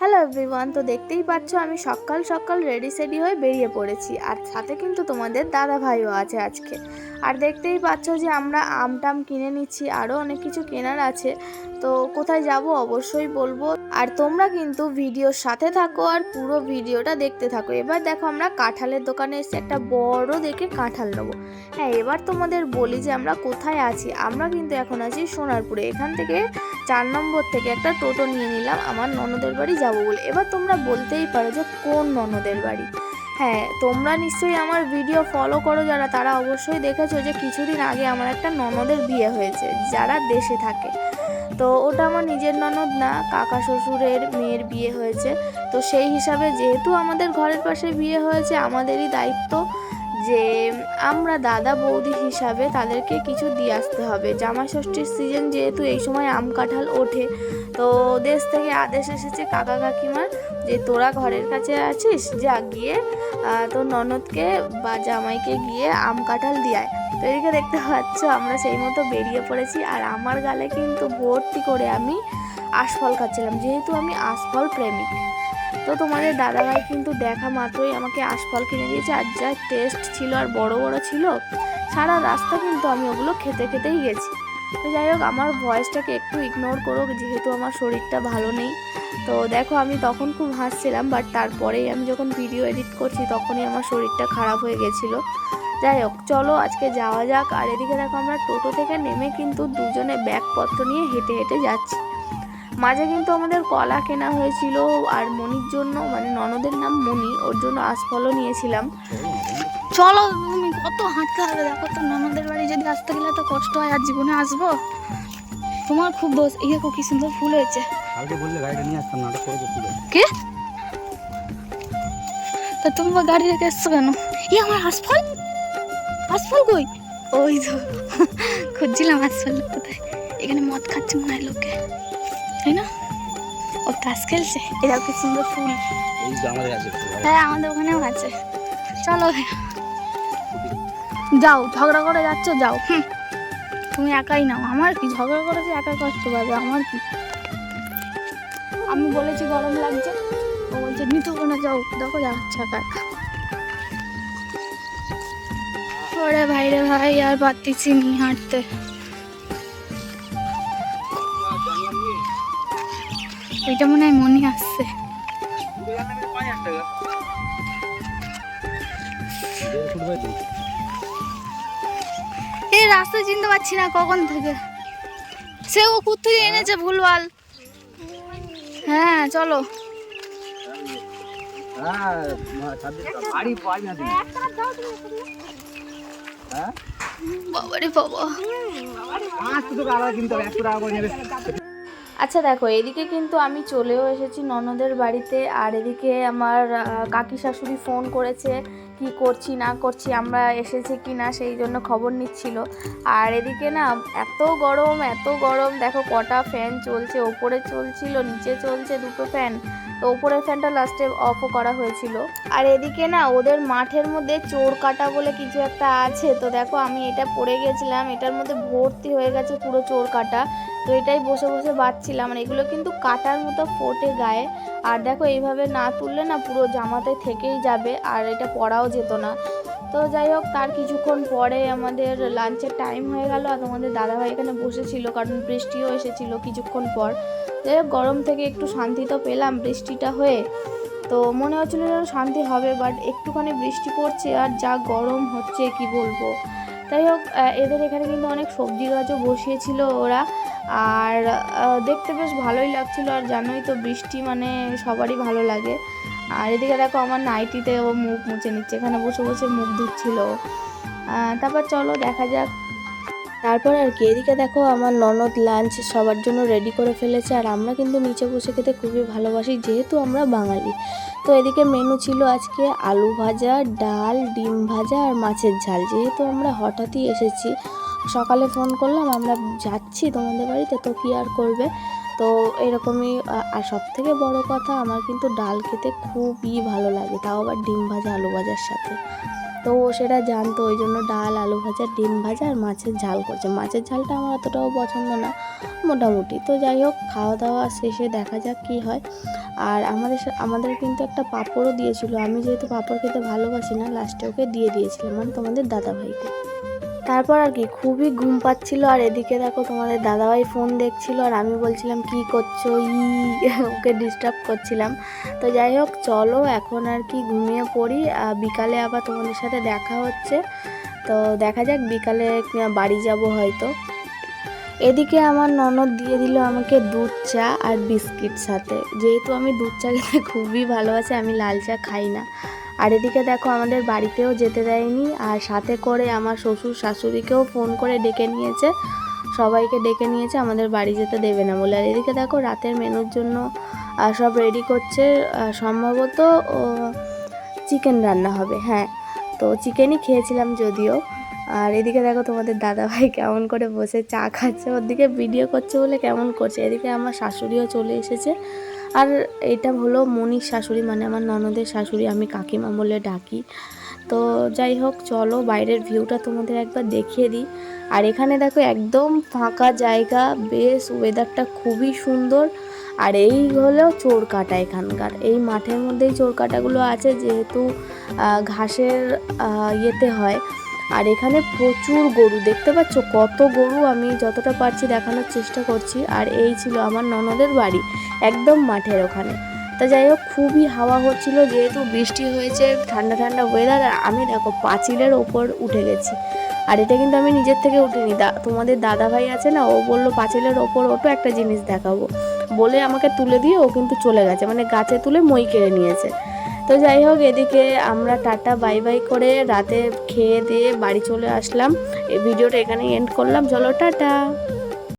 Hello everyone তো দেখতেই পাচ্ছ আমি সকাল সকাল রেডি সেডি হয়ে বেরিয়ে পড়েছি। আর সাথে কিন্তু তোমাদের দাদা ভাইও আছে আজকে। আর দেখতেই পাচ্ছ যে আমরা আম টাম কিনে নিচ্ছি, আরও অনেক কিছু কেনার আছে। তো কোথায় যাব অবশ্যই বলব। আর তোমরা কিন্তু ভিডিওর সাথে থাকো আর পুরো ভিডিওটা দেখতে থাকো। এবার দেখো আমরা কাঁঠালের দোকানে এসে একটা বড় দেখে কাঁঠাল নেব। হ্যাঁ এবার তোমাদের বলি যে আমরা কোথায় আছি। আমরা কিন্তু এখন আছি সোনারপুরে। এখান থেকে চার নম্বর থেকে একটা টোটো নিয়ে নিলাম। আমার ননদের বাড়ি যাব বলে। এবার তোমরা বলতেই পারো যে কোন ননদের বাড়ি। হ্যাঁ তোমরা নিশ্চয়ই আমার ভিডিও ফলো করো যারা। তারা অবশ্যই দেখেছ যে কিছুদিন আগে আমার একটা ননদের বিয়ে হয়েছে, যারা দেশে থাকে। তো ওটা আমার নিজের ননদ না, কাকা শ্বশুরের মেয়ের বিয়ে হয়েছে। তো সেই হিসাবে যেহেতু আমাদের ঘরের পাশে বিয়ে হয়েছে, আমাদেরই দায়িত্ব যে আমরা দাদা বৌদি হিসাবে তাদেরকে কিছু দিয়ে আসতে হবে। জামা ষষ্ঠীর সিজন যেহেতু এই সময় আম কাঁঠাল ওঠে, তো দেশ থেকে আদেশ এসেছে কাকা কাকিমার যে তোরা ঘরের কাছে আছিস, যা গিয়ে তোর ননদকে বা জামাইকে গিয়ে আম কাঁঠাল দিয়ায় তো এদিকে দেখতে পাচ্ছ, আমরা সেই মতো বেরিয়ে পড়েছি আর আমার গালে কিন্তু ভর্তি করে আমি আশফল খাচ্ছিলাম, যেহেতু আমি আশফল প্রেমিক। তো তোমাদের দাদাভাই কিন্তু দেখা মাত্রই আমাকে আশফল কিনে দিয়েছে আর যা টেস্ট ছিল আর বড় বড় ছিল, সারা রাস্তা কিন্তু আমি ওগুলো খেতে খেতেই গেছি। তো যাই হোক, আমার ভয়েসটাকে একটু ইগনোর করো, যেহেতু আমার শরীরটা ভালো নেই। তো দেখো আমি তখন খুব হাসছিলাম বাট তারপরেই আমি যখন ভিডিও এডিট করছি তখনই আমার শরীরটা খারাপ হয়ে গেছিল। যাই হোক, চলো আজকে যাওয়া যাক। আর এদিকে দেখো আমরা টোটো থেকে নেমে কিন্তু দুজনে ব্যাগপত্র নিয়ে হেঁটে হেঁটে যাচ্ছি। মাঝে কিন্তু আমাদের কলা কেনা হয়েছিল আর মনির জন্য মানে ননদের নাম মনি, ওর জন্য আশফলও নিয়েছিলাম। চলো, তুমি কত হাঁটতে হবে? দেখো তো, ননদের বাড়ি যদি আসতে গেলে তো কষ্ট হয়, আর জীবনে আসব? তোমার খুব দোষ এই দেখো কি সুন্দর ফুল হয়েছে। কালকে বললে গাড়িটা নিয়ে আসতাম না করে তুলে কে? তা তুমি বা গাড়ি রেখে এসছো কেন? ই আমার আশফল আশফল কই? ওই তো খুঁজছিলাম আশফল কোথায়। এখানে মদ খাচ্ছে মনে হয় লোকে। তাই না? ও তাস খেলছে। এটা কি সুন্দর ফুল। এই হ্যাঁ আমাদের ওখানেও আছে। চলো যাও ঝগড়া করে যাচ্ছ যাও। হুম। তুমি একাই নাও। আমার কি ঝগড়া করেছে একা কষ্ট পাবে? আমার কি? আমি বলেছি গরম লাগছে। ও বলছে, নিতে হবে না, যাও। দেখো যাচ্ছে একা ওরে ভাই রে ভাই, আর পারতেছি নি হাঁটতে। এটা মনে হয় মনে আসছে। এই রাস্তা চিনতে পারছি না কখন থেকে। সে ও কুত্তু এনেছে ভুলভাল? হ্যাঁ চলো। হ্যাঁ বাবারে বাবা। টাকা আলাদা কিনতে হবে একশো টাকা করে নেবে আচ্ছা দেখো, এদিকে কিন্তু আমি চলেও এসেছি ননদের বাড়িতে, আর এদিকে আমার কাকি শাশুড়ি ফোন করেছে, কি করছি, না করছি, আমরা এসেছি কি না সেই জন্য খবর নিচ্ছিল। আর এদিকে না, এত গরম এত গরম, দেখো, কটা ফ্যান চলছে, ওপরে চলছিল, নিচে চলছে দুটো ফ্যান তো ওপরের ফ্যানটা লাস্টে অফও করা হয়েছিল। আর এদিকে না, ওদের মাঠের মধ্যে চোর কাটা বলে কিছু একটা আছে, তো দেখো, আমি এটা পড়ে গেছিলাম, এটার মধ্যে ভর্তি হয়ে গেছে পুরো চোর কাটা। তো এটাই বসে বসে বাঁচছিলাম। আর এগুলো কিন্তু কাটার মতো ফোটে গায়ে। আর দেখো, এইভাবে না তুললে না পুরো জামাতে থেকেই যাবে, আর এটা পরাও যেত না। তো যাই হোক, তার কিছুক্ষণ পরে আমাদের লাঞ্চের টাইম হয়ে গেল, আর তোমাদের দাদাভাই এখানে বসেছিল, কারণ বৃষ্টিও এসেছিল কিছুক্ষণ পর। যাই হোক, গরম থেকে একটু শান্তি তো পেলাম বৃষ্টিটা হয়ে। তো মনে হচ্ছিল যেন শান্তি হবে বাট একটুখানি বৃষ্টি পড়ছে, আর যা গরম হচ্ছে, কি বলব? যাই হোক এদের এখানে কিন্তু অনেক সবজি গাছও বসিয়েছিল ওরা। আর দেখতে বেশ ভালোই লাগছিল। আর জানোই তো বৃষ্টি মানে সবারই ভালো লাগে। আর এদিকে দেখো আমার নাইটিতে ও মুখ মুছে নিচ্ছে, এখানে বসে বসে মুখ ধুচ্ছিল। তারপর চলো দেখা যাক। তারপর আর কি, এদিকে দেখো আমার ননদ লাঞ্চ সবার জন্য রেডি করে ফেলেছে। আর আমরা কিন্তু নিচে বসে খেতে খুবই ভালোবাসি, যেহেতু আমরা বাঙালি। তো এদিকে মেনু ছিল আজকে আলু ভাজা, ডাল, ডিম ভাজা আর মাছের ঝাল। যেহেতু আমরা হঠাৎই এসেছি সকালে ফোন করলাম, আমরা যাচ্ছি তোমাদের বাড়িতে, তো কী আর করবে? তো এরকমই আর সব থেকে বড় কথা, আমার কিন্তু ডাল খেতে খুবই ভালো লাগে, তাও আবার ডিম ভাজা, আলু ভাজার সাথে। তো সেটা জানতো, ওই জন্য ডাল, আলু ভাজা, ডিম ভাজা আর মাছের ঝাল করছে। মাছের ঝালটা আমার অতটাও পছন্দ না, মোটামুটি। তো যাই হোক, খাওয়া দাওয়া শেষে দেখা যাক কী হয়। আর আমাদের আমাদের কিন্তু একটা পাঁপড়ও দিয়েছিল। আমি যেহেতু পাঁপড় খেতে ভালোবাসি না লাস্টে ওকে দিয়ে দিয়েছিলাম মানে তোমাদের দাদাভাইকে। তারপর আর কি, খুবই ঘুম পাচ্ছিল আর এদিকে দেখো তোমাদের দাদাভাই ফোন দেখছিল আর আমি বলছিলাম, কি করছ? ই ওকে ডিস্টার্ব করছিলাম। তো যাই হোক, চলো এখন আর কি ঘুমিয়ে পড়ি। বিকালে আবার তোমাদের সাথে দেখা হচ্ছে। তো দেখা যাক, বিকালে বাড়ি যাব হয়তো। এদিকে আমার ননদ দিয়ে দিল আমাকে দুধ চা আর বিস্কিট সাথে। যেহেতু আমি দুধ চা খেতে খুবই ভালোবাসি, আমি লাল চা খাই না। আর এদিকে দেখো আমাদের বাড়িতেও যেতে দেয়নি, আর সাথে করে আমার শ্বশুর শাশুড়িকেও ফোন করে ডেকে নিয়েছে। সবাইকে ডেকে নিয়েছে, আমাদের বাড়ি যেতে দেবে না বলে। আর এদিকে দেখো রাতের মেনুর জন্য সব রেডি করছে সম্ভবত চিকেন রান্না হবে হ্যাঁ। তো চিকেনই খেয়েছিলাম যদিও। আর এদিকে দেখো তোমাদের দাদাভাই কেমন করে বসে চা খাচ্ছে, ওর দিকে ভিডিও করছে বলে কেমন করছে। এদিকে আমার শাশুড়িও চলে এসেছে। আর এটা হলো মনির শাশুড়ি মানে আমার ননদের শাশুড়ি, আমি কাকিমা বলে ডাকি। তো যাই হোক, চলো বাইরের ভিউটা তোমাদের একবার দেখিয়ে দিই। আর এখানে দেখো একদম ফাঁকা জায়গা, বেশ ওয়েদারটা খুবই সুন্দর। আর এই হলো চোর কাটা এখানকার। এই মাঠের মধ্যেই চোর কাটাগুলো আছে, যেহেতু ঘাসের ইয়েতে হয়। আর এখানে প্রচুর গরু, দেখতে পাচ্ছ কত গরু আমি যতটা পারছি দেখানোর চেষ্টা করছি। আর এই ছিল আমার ননদের বাড়ি, একদম মাঠের ওখানে। তা যাই হোক, খুবই হাওয়া হচ্ছিল, যেহেতু বৃষ্টি হয়েছে, ঠান্ডা ঠান্ডা ওয়েদার আমি দেখো পাঁচিলের ওপর উঠে গেছি। আর এটা কিন্তু আমি নিজের থেকে উঠিনি, দা তোমাদের দাদা ভাই আছে না, ও বলল পাঁচিলের ওপর ওটো একটা জিনিস দেখাবো। বলে আমাকে তুলে দিয়ে ও কিন্তু চলে গেছে মানে গাছে তুলে মই কেড়ে নিয়েছে। তো যাই হোক, এদিকে আমরা টাটা, বাই বাই করে রাতে খেয়ে দিয়ে বাড়ি চলে আসলাম। এই ভিডিওটা এখানে এন্ড করলাম। চলো, টাটা।